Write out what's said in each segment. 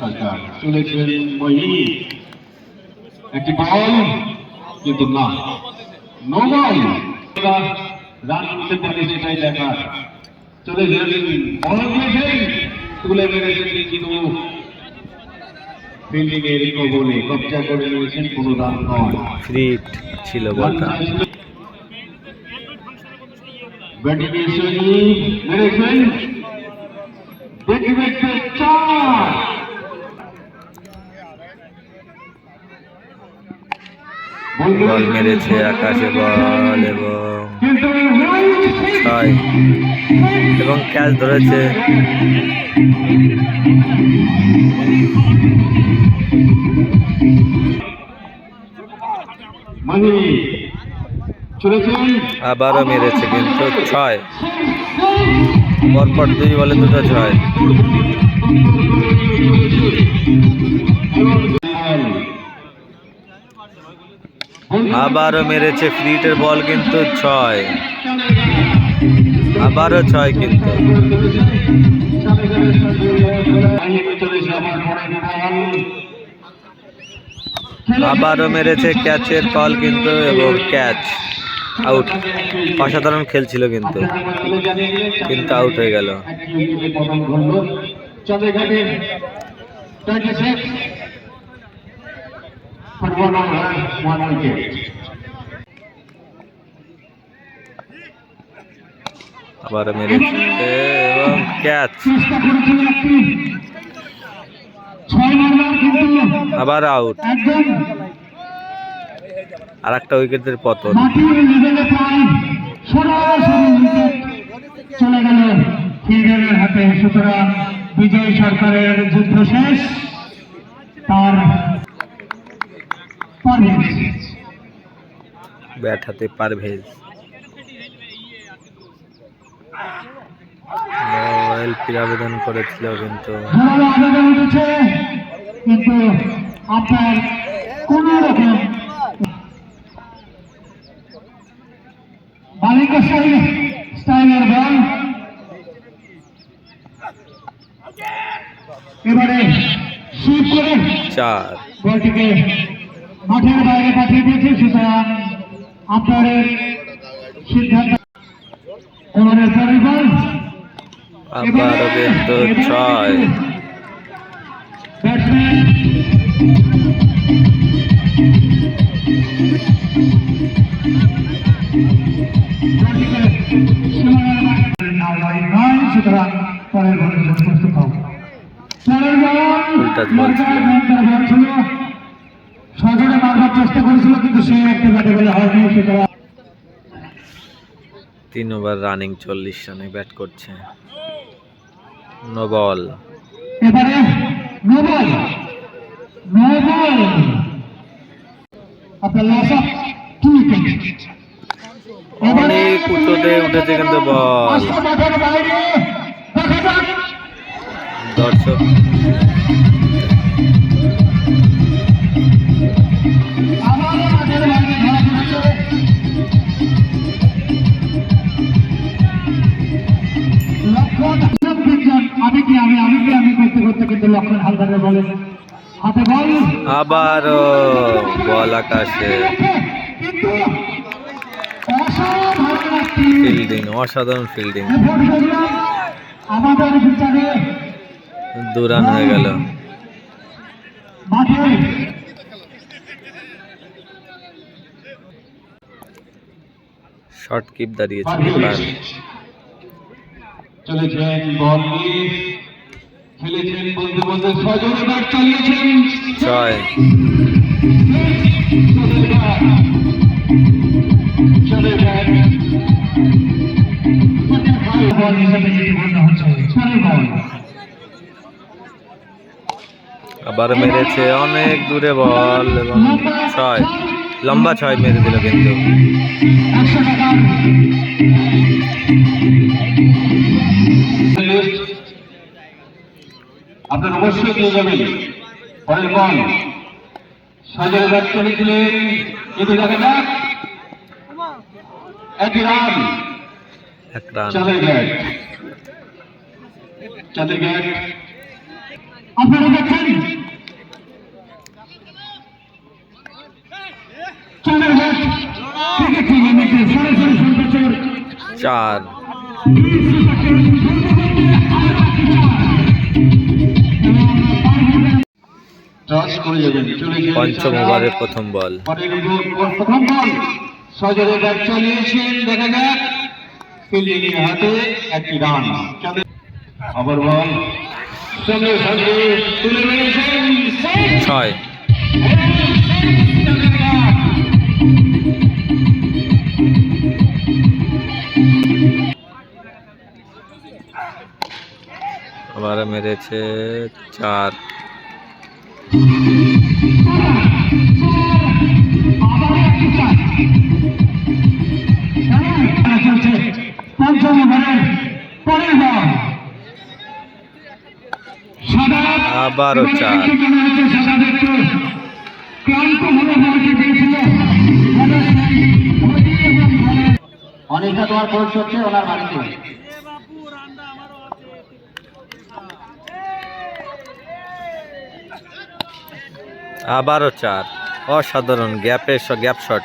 সরকার। চলেছেন একটি বল কিন্তু না। নো রান করতে পারে সেটাই দেখার। চলে বল দিয়েছেন তুলে মেরেছেন কিন্তু ফিল্ডিং এর কবলে কবজা করে নিয়েছেন কোনো রান নয়। ফ্রিট ছিল বলটা ব্যাটিং এসে মেরেছেন। দেখবে চার বল মেরেছে আকাশে বল এবং ছয় এবং ক্যাচ ধরেছে। আবারও মেরেছে কিন্তু ছয়। পরপর দুই বলে দুটো ছয়। আবারও মেরেছে ফ্রিটের বল কিন্তু ছয়। আবারও ছয় কিন্তু। আবারও মেরেছে ক্যাচের কল কিন্তু এবং ক্যাচ আউট। অসাধারণ খেলছিল কিন্তু। কিন্তু আউট হয়ে গেল। ফুটবল ওয়ান উইকেট আবারও মেরেছে এবং ক্যাচ আবার আউট আর একটা উইকেটের পতন। চলে গেল ফিল্ডারের হাতে। সুতরাং বিজয় সরকারের যুদ্ধ শেষ। তার ব্যাট হাতে পারভেজ এলপির আবেদন করেছিল কিন্তু। কিন্তু আপনার কোন রকম বালিকা স্টাইল স্টাইলের বল। এবারে সুইপ করে চার। বলটিকে মাঠের বাইরে পাঠিয়ে দিয়েছে সুতরাং আপনার সিদ্ধান্ত পরের কিন্তু ছয় সুতরাং পরের হও উল্টা বল ছিল। লঙ্কার বল ছিল সজনে করেছিল কিন্তু সে একটা ব্যাটে বলে হয়নি সুতরাং তিন ওভার রানিং চল্লিশ রানে ব্যাট করছে। No ball. এবারে আপনার লস অফ টু উইকেট অনেক উঠেছে কিন্তু বল। দর্শক তিনজন আমি কি আমি আমি কি আমি করতে করতে কিন্তু লক্ষণ হালদারের বলে হাতে বল। আবারও বল আকাশে। ফিল্ডিং অসাধারণ ফিল্ডিং। আমাদের বিচারে দু রান হয়ে গেল। মাঠে। শর্ট কিপ দাঁড়িয়েছে চলেছেন বল নিয়ে খেলেছেন বলতে বলতে ছজনে ব্যাট চালিয়েছেন। ছয়। চলে ব্যাট বল হিসেবে যেটি গণ্য হচ্ছে পরের বল আবার মেরেছে অনেক দূরে বল এবং ছয়। লম্বা ছয় মেরে দিল কিন্তু। অবশ্যই দিয়ে যাবেন। পরের বল সজনে ব্যাট চলেছিলেন কিন্তু দেখা যাক একটি রান। চাঁদের ব্যাট। চাঁদের ব্যাট। আপনারা দেখছেন চন্দ্রঘাট ক্রিকেট টুর্নামেন্টে সরাসরি সম্প্রচার চার। পঞ্চম ওভারের প্রথম বল। প্রথম বল। সজরে ব্যাট চালিয়েছেন দেখা যাক। ফিল্ডিং এর হাতে একটি রান। আবার বল। সঙ্গে সঙ্গে তুলে নিয়েছেন ছয়। আবার মেরেছে চার। পরের আবারও চার। ক্লান্ত বলকে পেয়েছিল অনেকটা তোমার কোচ হচ্ছে ওনার বাড়িতে। আবারও চার। অসাধারণ গ্যাপের গ্যাপ শট।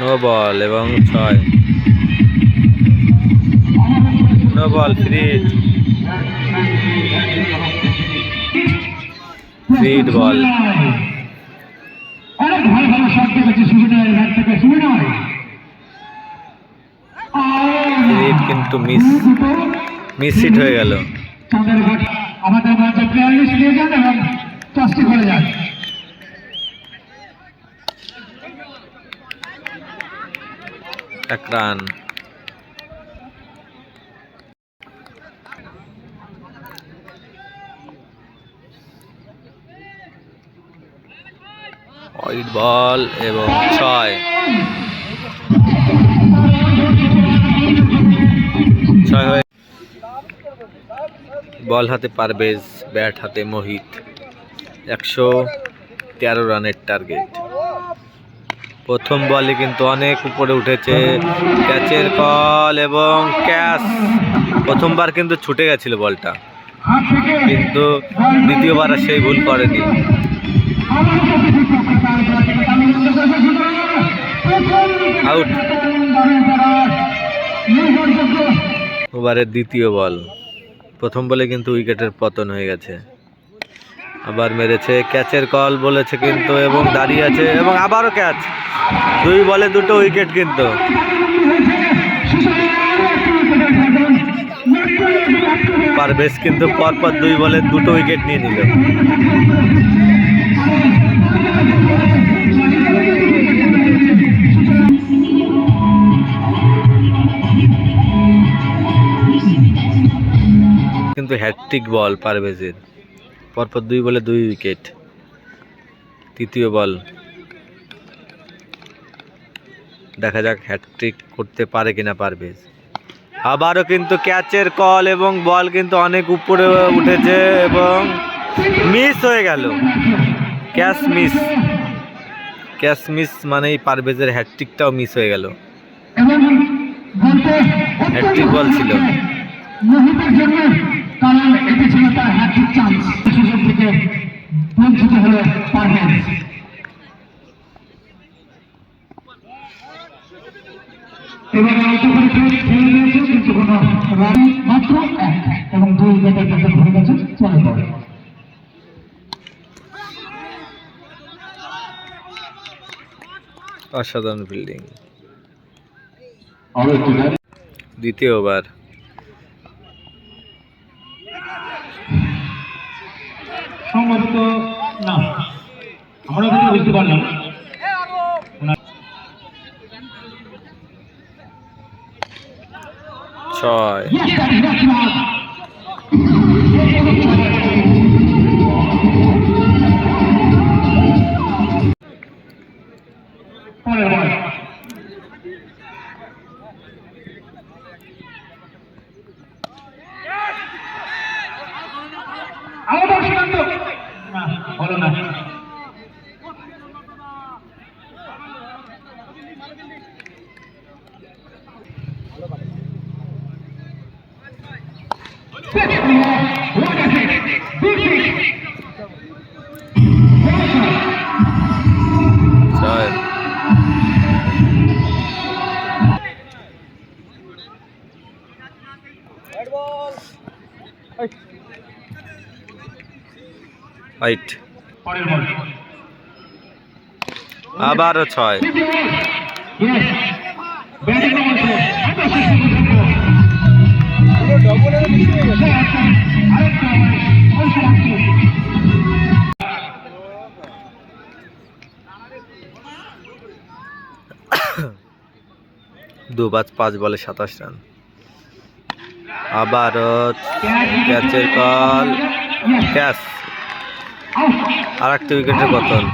নো বল এবং ছয়। No ball free Lead ball. অনেক ভালো ভালো শট দেখেছে সুবিনয়ের ব্যাট থেকে। সুবিনয়। রিড কিন্তু মিস মিস হিট হয়ে গেল। আমাদের মাঝে প্লেয়ার লিস্ট নিয়ে যান এবং টসটি করে যান। এক রান হোয়াইট বল এবং ছয়। ছয় বল হাতে পারভেজ, ব্যাট হাতে মোহিত। একশো তেরো রানের টার্গেট। প্রথম বলে কিন্তু অনেক উপরে উঠেছে। ক্যাচের কল এবং ক্যাচ। প্রথমবার কিন্তু ছুটে গেছিল বলটা। কিন্তু দ্বিতীয়বার আর সেই ভুল করেনি। আউট ওভারের দ্বিতীয় বল। প্রথম বলে কিন্তু উইকেটের পতন হয়ে গেছে। আবার মেরেছে, ক্যাচের কল বলেছে কিন্তু এবং দাঁড়িয়ে আছে এবং আবারও ক্যাচ। দুই বলে দুটো উইকেট কিন্তু। পারভেজ কিন্তু পরপর দুই বলে দুটো উইকেট নিয়ে নিল। কিন্তু হ্যাট্রিক বল পারভেজের। পরপর দুই বলে দুই উইকেট। তৃতীয় বল। দেখা যাক হ্যাট্রিক করতে পারে কিনা পারভেজ। আবারও কিন্তু ক্যাচের কল এবং বল কিন্তু অনেক উপরে উঠেছে এবং মিস হয়ে গেল। ক্যাচ মিস ক্যাচ মিস মানেই পারভেজের হ্যাট্রিকটাও মিস হয়ে গেল। হ্যাট্রিক বল ছিল। কারণ এটি ছিল তার হ্যাট্রিক চান্স সুযোগ থেকে বঞ্চিত হলো পারভেজ এবারে আউট খেলে খেলে দিয়েছে কিন্তু কোনো রান মাত্র এক এবং দুই উইকেটের কাছে ধরে গেছে চলে পড়ে অসাধারণ ফিল্ডিং আরও একটি দ্বিতীয় ওভার সম্ভবত না। আমরা কিন্তু বুঝতে পারলাম। ছয়. পরের পরের আবারও ছয়। দু পাঁচ পাঁচ বলে সাতাশ রান। আবারও ক্যাচের কল। ক্যাচ। আর একটা উইকেটের পতন।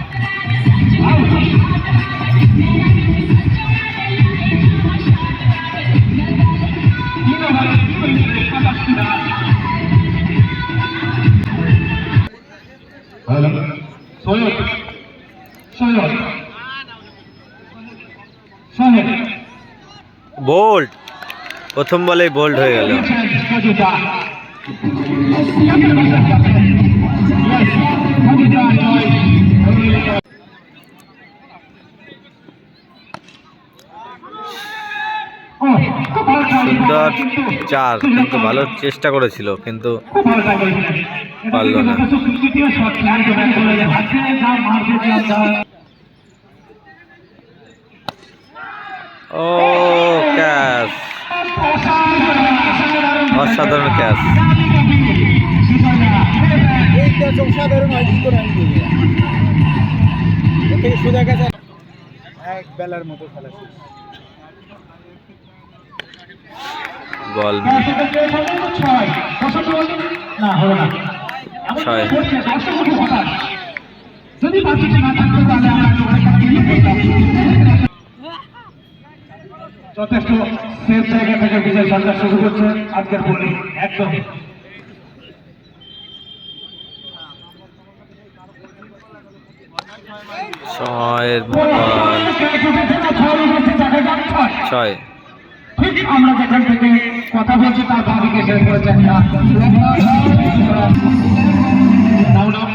বোল্ড প্রথম বলেই বোল্ড হয়ে গেল। সুন্দর চার কিন্তু ভালো চেষ্টা করেছিল কিন্তু পারল না। ও ক্যাচ অসাধারণ ক্যাচ এক বেলার মতো খেলা শেষ। বল না হলো না ছয় যদি বাকিটা না থাকতো তাহলে আমরা একেবারে কাটিয়ে ফেলতাম। যথেষ্ট সেফ জায়গা থেকে বিজয় সরকার শুরু করছে আজকের বোলিং একদম বল ছয় ঠিক আমরা যেখান থেকে কথা বলছি তার ভাবিকে শেষ করেছে একটা নাও নাও।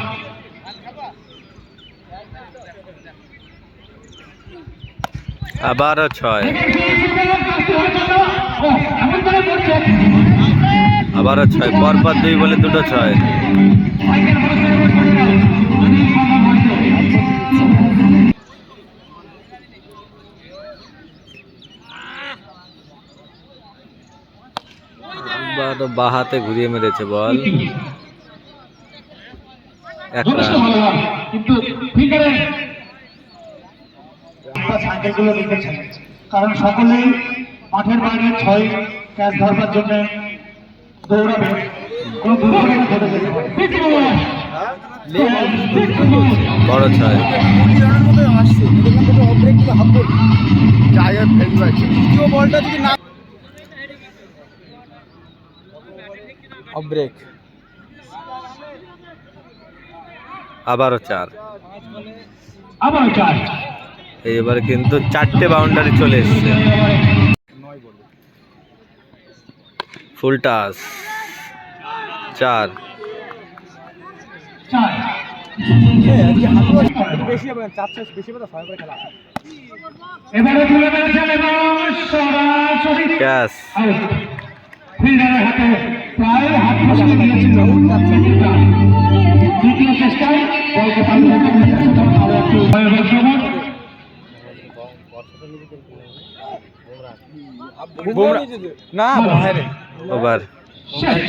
আবারও ছয়। আবারও ছয় পরপর দুই বলে দুটো ছয় আবারও বাঁ হাতে ঘুরিয়ে মেরেছে বল। এক রান। কিন্তু ফিল্ডারের সাইকেলগুলো লিখেছেন কারণ সকলেই মাঠের বাইরে ছয় ক্যাচ ধরবার জন্য দৌড়াবে। কোনো দুর্ঘটনা ঘটে যেতে পারে বড় ছয়। আসছে। Half ball. ফেলতে পারছে দ্বিতীয় বলটা যদি না অফ ব্রেক আবারও চার। আবার চার। এইবার কিন্তু চারটে বাউন্ডারি চলে এসছে। নয় বল ফুল টাস চার ফিল্ডারের হাতে। প্রায় হাত বসিয়ে দিয়েছিল দ্বিতীয় চেষ্টায় বলকে দিতে একটু না ওভার। শেষ।